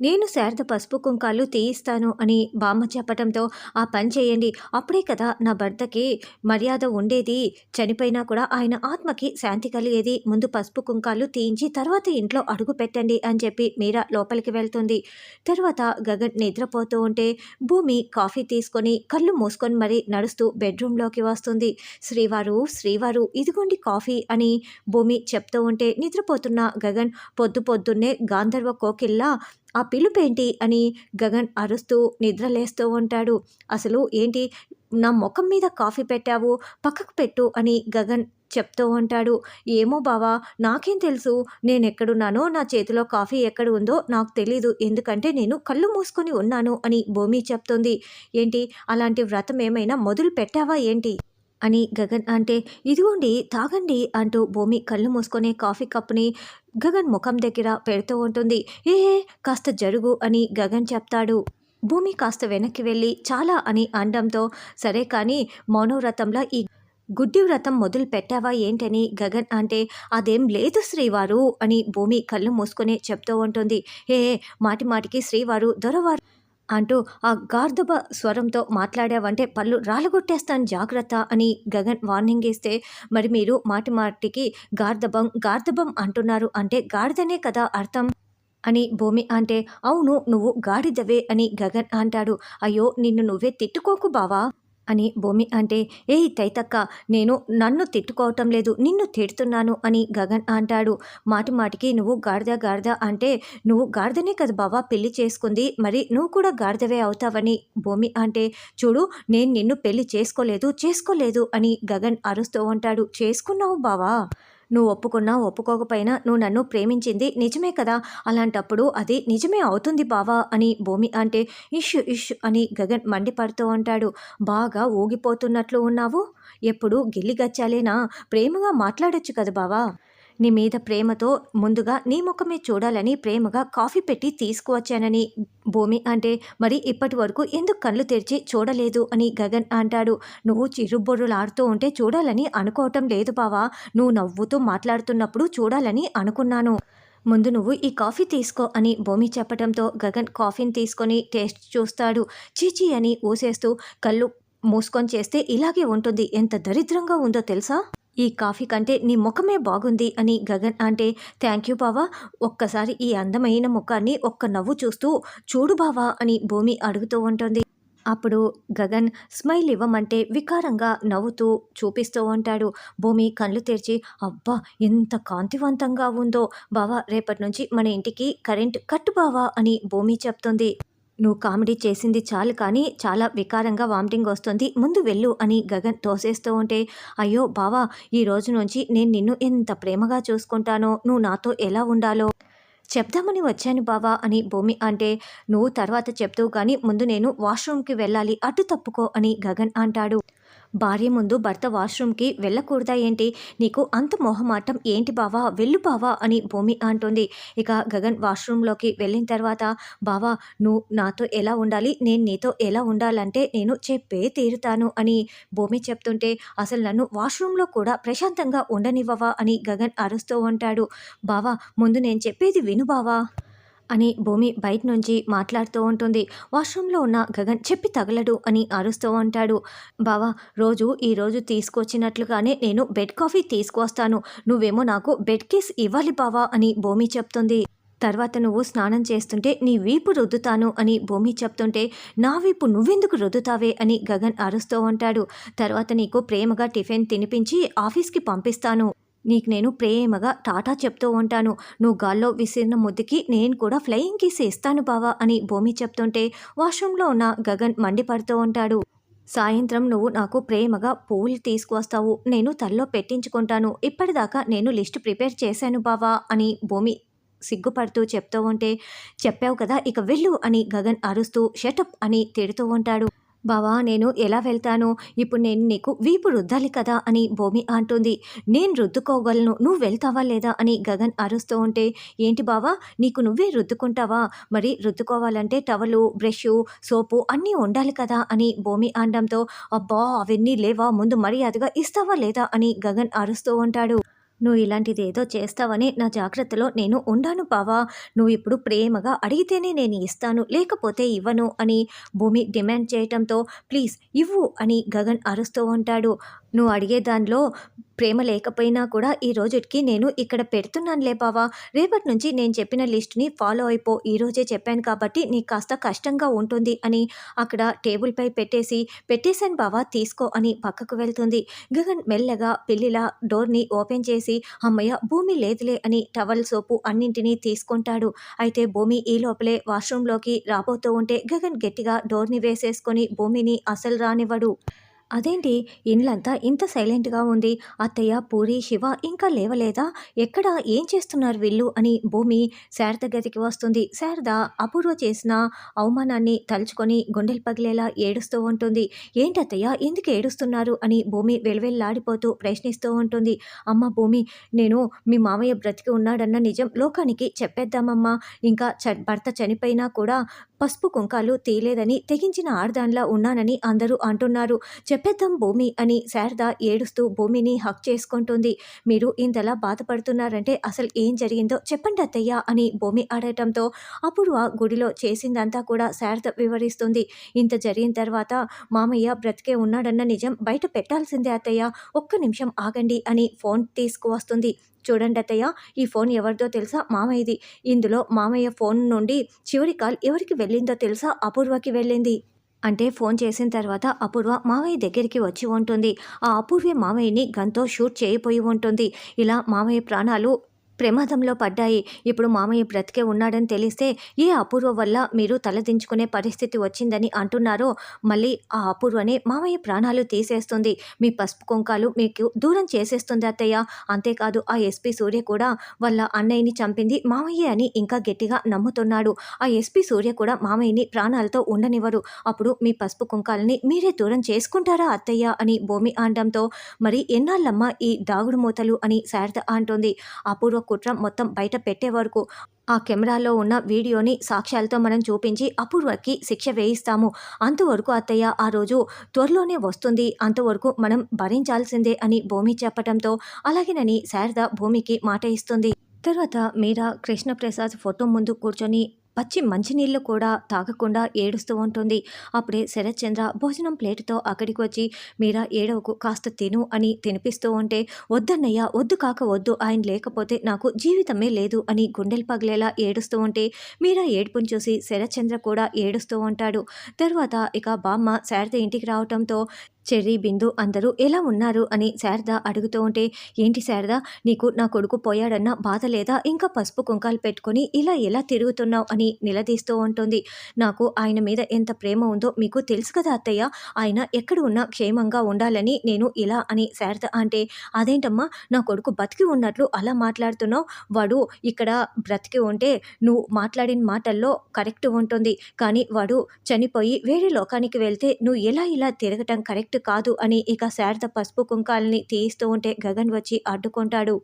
నేను శారద పసుపు కుంకాలు తీయిస్తాను అని బామ్మ చెప్పటంతో ఆ పని చేయండి. అప్పుడే కదా నా భర్తకి మర్యాద ఉండేది. చనిపోయినా కూడా ఆయన ఆత్మకి శాంతి కలిగేది. ముందు పసుపు కుంకాలు తీయించి తర్వాత ఇంట్లో అడుగు పెట్టండి అని చెప్పి మీరా లోపలికి వెళ్తుంది. తర్వాత గగన్ నిద్రపోతూ ఉంటే భూమి కాఫీ తీసుకొని కళ్ళు మూసుకొని మరీ నడుస్తూ బెడ్రూమ్లోకి వస్తుంది. శ్రీవారు శ్రీవారు ఇదిగోండి కాఫీ అని భూమి చెప్తూ ఉంటే నిద్రపోతున్న గగన్ పొద్దు పొద్దున్నే గాంధర్వ కోకిల్లా ఆ పిలుపేంటి అని గగన్ అరుస్తూ నిద్రలేస్తూ ఉంటాడు. అసలు ఏంటి నా ముఖం మీద కాఫీ పెట్టావు పక్కకు పెట్టు అని గగన్ చెప్తూ ఉంటాడు. ఏమో బావా నాకేం తెలుసు నేను ఎక్కడున్నానో నా చేతిలో కాఫీ ఎక్కడ ఉందో నాకు తెలీదు ఎందుకంటే నేను కళ్ళు మూసుకొని ఉన్నాను అని భూమి చెప్తుంది. ఏంటి అలాంటి వ్రతం ఏమైనా మొదలు పెట్టావా ఏంటి? అని గగన్ అంటే ఇదిగోండి తాగండి అంటూ భూమి కళ్ళు మూసుకొని కాఫీ కప్పుని గగన్ ముఖం దగ్గర పెడుతూ ఉంటుంది. ఏ కాస్త జరుగు అని గగన్ చెప్తాడు. భూమి కాస్త వెనక్కి వెళ్ళి చాలా అని అనడంతో సరే కానీ మౌనవ్రతంలో ఈ గుడ్డి వ్రతం మొదలు పెట్టావా ఏంటని గగన్ అంటే అదేం లేదు శ్రీవారు అని భూమి కళ్ళు మూసుకొని చెప్తూ ఉంటుంది. ఏ ఏ, మాటి మాటికి శ్రీవారు దొరవారు అంటూ ఆ గార్ధబ స్వరంతో మాట్లాడావంటే పళ్ళు రాలగొట్టేస్తాను జాగ్రత్త అని గగన్ వార్నింగ్ ఇస్తే మరి మీరు మాటి మాటికి గార్ధబం గార్ధబం అంటున్నారు అంటే గాడిదనే కదా అర్థం అని భూమి అంటే అవును నువ్వు గాడిదవే అని గగన్ అంటాడు. అయ్యో నిన్ను నువ్వే తిట్టుకోకు బావా. అని భూమి అంటే ఏ తైతక్క నేను నన్ను తిట్టుకోవటం లేదు నిన్ను తిడుతున్నాను అని గగన్ అంటాడు. మాటి మాటికి నువ్వు గాడిద గాడిద అంటే నువ్వు గాడిదనే కదా బావా పెళ్ళి చేసుకుంది మరి నువ్వు కూడా గాడిదవే అవుతావని భూమి అంటే చూడు నేను నిన్ను పెళ్ళి చేసుకోలేదు చేసుకోలేదు అని గగన్ అరుస్తూ ఉంటాడు. చేసుకున్నావు బావా? నువ్వు ఒప్పుకున్నా ఒప్పుకోకపోయినా నువ్వు నన్ను ప్రేమించింది నిజమే కదా? అలాంటప్పుడు అది నిజమే అవుతుంది బావా అని భూమి అంటే ఇష్ ఇష్ అని గగన్ మండిపడుతూ ఉంటాడు. బాగా ఊగిపోతున్నట్లు ఉన్నావు? ఎప్పుడు గిల్లిగచ్చాలేనా ప్రేమగా మాట్లాడొచ్చు కదా బావా? నీ మీద ప్రేమతో ముందుగా నీ ముఖమే చూడాలని ప్రేమగా కాఫీ పెట్టి తీసుకువచ్చానని. భూమి అంటే మరి ఇప్పటి వరకు ఎందుకు కళ్ళు తెరిచి చూడలేదు అని గగన్ అంటాడు. నువ్వు చిరుబొర్రులాడుతూ ఉంటే చూడాలని అనుకోవటం లేదు బావా. నువ్వు నవ్వుతూ మాట్లాడుతున్నప్పుడు చూడాలని అనుకున్నాను. ముందు నువ్వు ఈ కాఫీ తీసుకో అని భూమి చెప్పడంతో గగన్ కాఫీని తీసుకొని టేస్ట్ చూస్తాడు. చీచీ అని ఊసేస్తూ కళ్ళు మూసుకొని చేస్తే ఇలాగే ఉంటుంది. ఎంత దరిద్రంగా ఉందో తెలుసా? ఈ కాఫీ కంటే నీ ముఖమే బాగుంది అని గగన్ అంటే థ్యాంక్ యూ బావా. ఒక్కసారి ఈ అందమైన ముఖాన్ని ఒక్క నవ్వు చూస్తూ చూడు బావా అని భూమి అడుగుతూ ఉంటుంది. అప్పుడు గగన్ స్మైల్ ఇవ్వమంటే వికారంగా నవ్వుతూ చూపిస్తూ ఉంటాడు. భూమి కళ్ళు తెరిచి అబ్బా ఎంత కాంతివంతంగా ఉందో బావా. రేపటి నుంచి మన ఇంటికి కరెంట్ కట్టు బావా అని భూమి చెప్తుంది. నువ్వు కామెడీ చేసింది చాలు కానీ చాలా వికారంగా వామిటింగ్ వస్తుంది. ముందు వెళ్ళు అని గగన్ తోసేస్తూ ఉంటే అయ్యో బావా ఈ రోజు నుంచి నేను నిన్ను ఎంత ప్రేమగా చూసుకుంటానో నువ్వు నాతో ఎలా ఉండాలో? చెప్దామని వచ్చాను బావా అని భూమి అంటే నువ్వు తర్వాత చెప్తావు కానీ ముందు నేను వాష్రూమ్కి వెళ్ళాలి అటు తప్పుకో అని గగన్ అంటాడు. భార్య ముందు భర్త వాష్రూమ్కి వెళ్ళకూడదా ఏంటి? నీకు అంత మొహమాటం ఏంటి బావా? వెళ్ళు బావా అని భూమి అంటుంది. ఇక గగన్ వాష్రూమ్లోకి వెళ్ళిన తర్వాత బావా నువ్వు నాతో ఎలా ఉండాలి? నేను నీతో ఎలా ఉండాలంటే నేను చెప్పే తీరుతాను అని భూమి చెప్తుంటే అసలు నన్ను వాష్రూమ్లో కూడా ప్రశాంతంగా ఉండనివ్వవా అని గగన్ అరుస్తూ ఉంటాడు. బావా ముందు నేను చెప్పేది విను బావా. అని భూమి బయట నుంచి మాట్లాడుతూ ఉంటుంది. వాష్రూమ్లో ఉన్న గగన్ చెప్పి తగలడు అని అరుస్తూ ఉంటాడు. బావా రోజు ఈ రోజు తీసుకొచ్చినట్లుగానే నేను బెడ్ కాఫీ తీసుకొస్తాను. నువ్వేమో నాకు బెడ్ కిస్ ఇవ్వాలి బావా అని భూమి చెప్తుంది. తర్వాత నువ్వు స్నానం చేస్తుంటే నీ వీపు రుద్దుతాను అని భూమి చెప్తుంటే నా వీపు నువ్వెందుకు రుద్దుతావే అని గగన్ అరుస్తూ ఉంటాడు. తర్వాత నీకు ప్రేమగా టిఫిన్ తినిపించి ఆఫీస్కి పంపిస్తాను. నీకు నేను ప్రేమగా టాటా చెప్తూ ఉంటాను. నువ్వు గాల్లో విసిరిన ముద్దుకి నేను కూడా ఫ్లయింగ్ కిస్ ఇస్తాను బావా అని భూమి చెప్తుంటే వాష్రూమ్లో ఉన్న గగన్ మండిపడుతూ ఉంటాడు. సాయంత్రం నువ్వు నాకు ప్రేమగా పూలు తీసుకువస్తావు. నేను తల్లో పెట్టించుకుంటాను. ఇప్పటిదాకా నేను లిస్ట్ ప్రిపేర్ చేశాను బావా అని భూమి సిగ్గుపడుతూ చెప్తూ ఉంటే చెప్పావు కదా ఇక వెళ్ళు అని గగన్ అరుస్తూ షటప్ అని తిడుతూ ఉంటాడు. బావా నేను ఎలా వెళ్తాను? ఇప్పుడు నేను నీకు వీపు రుద్దాలి కదా అని భూమి అంటుంది. నేను రుద్దుకోగలను. నువ్వు వెళ్తావా లేదా అని గగన్ అరుస్తూ ఉంటే ఏంటి బావా నీకు నువ్వే రుద్దుకుంటావా? మరి రుద్దుకోవాలంటే టవలు బ్రష్ సోపు అన్నీ ఉండాలి కదా అని భూమి అనడంతో అబ్బా అవన్నీ లేవా? ముందు మర్యాదగా ఇస్తావా లేదా అని గగన్ అరుస్తూ ఉంటాడు. నువ్వు ఇలాంటిది ఏదో చేస్తావని నా జాగ్రత్తలో నేను ఉండాను బావా. నువ్వు ఇప్పుడు ప్రేమగా అడిగితేనే నేను ఇస్తాను లేకపోతే ఇవ్వను అని భూమి డిమాండ్ చేయటంతో ప్లీజ్ ఇవ్వు అని గగన్ అరుస్తూ ఉంటాడు. నువ్వు అడిగే దానిలో ప్రేమ లేకపోయినా కూడా ఈ రోజుకి నేను ఇక్కడ పెడుతున్నానులే బావా. రేపటి నుంచి నేను చెప్పిన లిస్ట్ని ఫాలో అయిపో. ఈరోజే చెప్పాను కాబట్టి నీకు కాస్త కష్టంగా ఉంటుంది అని అక్కడ టేబుల్పై పెట్టేసి పెట్టేశాను బావా తీసుకో అని పక్కకు వెళ్తుంది. గగన్ మెల్లగా పిల్లిలా డోర్ని ఓపెన్ చేసి అమ్మయ్య భూమి లేదులే అని టవల్ సోపు అన్నింటినీ తీసుకుంటాడు. అయితే భూమి ఈ లోపలే వాష్రూమ్లోకి రాబోతూ ఉంటే గగన్ గట్టిగా డోర్ని వేసేసుకొని భూమిని అసలు రానివ్వడు. అదేంటి? ఇండ్లంతా ఇంత సైలెంట్గా ఉంది. అత్తయ్య పూరి శివ ఇంకా లేవలేదా? ఎక్కడ? ఏం చేస్తున్నారు వీళ్ళు? అని భూమి శారద గదికి వస్తుంది. శారద అపూర్వ చేసిన అవమానాన్ని తలుచుకొని గుండెలు పగిలేలా ఏడుస్తూ ఉంటుంది. ఏంటత్తయ్య ఎందుకు ఏడుస్తున్నారు? అని భూమి వెలువెల్లాడిపోతూ ప్రశ్నిస్తూ ఉంటుంది. అమ్మ భూమి నేను మీ మామయ్య బ్రతికి ఉన్నాడన్న నిజం లోకానికి చెప్పేద్దామమ్మా. ఇంకా చ భర్త చనిపోయినా కూడా పసుపు కుంకాలు తీయలేదని తెగించిన ఆడదాన్లా ఉన్నానని అందరూ అంటున్నారు. చెప్పేద్దాం భూమి అని శారద ఏడుస్తూ భూమిని హక్ చేసుకుంటుంది. మీరు ఇంతలా బాధపడుతున్నారంటే అసలు ఏం జరిగిందో చెప్పండి అత్తయ్య అని భూమి అడగటంతో అపూర్వ గుడిలో చేసిందంతా కూడా శారద వివరిస్తుంది. ఇంత జరిగిన తర్వాత మామయ్య బ్రతికే ఉన్నాడన్న నిజం బయట పెట్టాల్సిందే అత్తయ్య. ఒక్క నిమిషం ఆగండి అని ఫోన్ తీసుకువస్తుంది. చూడండి అత్తయ్య ఈ ఫోన్ ఎవరిదో తెలుసా? మామయ్యది. ఇందులో మామయ్య ఫోన్ నుండి చివరి కాల్ ఎవరికి వెళ్ళిందో తెలుసా? అపూర్వకి వెళ్ళింది. అంటే ఫోన్ చేసిన తర్వాత అపూర్వ మామయ్య దగ్గరికి వచ్చి ఉంటుంది. ఆ అపూర్వ మామయ్యని గంతో షూట్ చేయబోయి ఉంటుంది. ఇలా మామయ్య ప్రాణాలు ప్రమాదంలో పడ్డాయి. ఇప్పుడు మామయ్య బ్రతికే ఉన్నాడని తెలిస్తే ఏ అపూర్వ వల్ల మీరు తలదించుకునే పరిస్థితి వచ్చిందని అంటున్నారో మళ్ళీ ఆ అపూర్వనే మామయ్య ప్రాణాలు తీసేస్తుంది. మీ పసుపు కుంకాలు మీకు దూరం చేసేస్తుంది అత్తయ్య. అంతేకాదు ఆ ఎస్పీ సూర్య కూడా వాళ్ళ అన్నయ్యని చంపింది మామయ్య అని ఇంకా గట్టిగా నమ్ముతున్నాడు. ఆ ఎస్పీ సూర్య కూడా మామయ్యని ప్రాణాలతో ఉండనివ్వరు. అప్పుడు మీ పసుపు కుంకాలని మీరే దూరం చేసుకుంటారా అత్తయ్య అని భూమి అనడంతో మరి ఎన్నాళ్ళమ్మ ఈ దాగుడు మూతలు? అని శారద అంటుంది. అపూర్వ కుట్ర మొత్తం బయట పెట్టే వరకు. ఆ కెమెరాలో ఉన్న వీడియోని సాక్ష్యాలతో మనం చూపించి అపూర్వకి శిక్ష వేయిస్తాము. అంతవరకు అత్తయ్య ఆ రోజు త్వరలోనే వస్తుంది. అంతవరకు మనం భరించాల్సిందే అని భూమి చెప్పడంతో అలాగేనని శారద భూమికి మాట ఇస్తుంది. తర్వాత మీరా కృష్ణప్రసాద్ ఫోటో ముందు కూర్చొని పచ్చి మంచినీళ్ళు కూడా తాగకుండా ఏడుస్తూ ఉంటుంది. అప్పుడే శరత్చంద్ర భోజనం ప్లేటుతో అక్కడికి వచ్చి మీరా ఏడవకు కాస్త తిను అని తినిపిస్తూ ఉంటే వద్దన్నయ్య వద్దు కాక వద్దు ఆయన లేకపోతే నాకు జీవితమే లేదు అని గుండెలు పగిలేలా ఏడుస్తూ ఉంటే మీరా ఏడుపుని చూసి శరత్చంద్ర కూడా ఏడుస్తూ ఉంటాడు. తర్వాత ఇక బామ్మ శారద ఇంటికి రావటంతో చెర్రీ బిందు అందరూ ఎలా ఉన్నారు అని శారద అడుగుతూ ఉంటే ఏంటి శారద నీకు నా కొడుకు పోయాడన్న బాధ లేదా? ఇంకా పసుపు కుంకాలు పెట్టుకొని ఇలా ఎలా తిరుగుతున్నావు? అని నిలదీస్తూ ఉంటుంది. నాకు ఆయన మీద ఎంత ప్రేమ ఉందో మీకు తెలుసు కదా అత్తయ్య. ఆయన ఎక్కడ ఉన్నా క్షేమంగా ఉండాలని నేను ఇలా అని శారద అంటే అదేంటమ్మా నా కొడుకు బతికి ఉన్నట్లు అలా మాట్లాడుతున్నావు? వాడు ఇక్కడ బ్రతికి ఉంటే నువ్వు మాట్లాడిన మాటల్లో కరెక్ట్ ఉంటుంది. కానీ వాడు చనిపోయి వేరే లోకానికి వెళ్తే నువ్వు ఎలా ఇలా తిరగటం కరెక్ట్ కరెక్ట్ కాదు అని ఇక శారద పసుపు కుంకాలని తీయిస్తూ ఉంటే గగన్ వచ్చి అడ్డుకుంటాడు.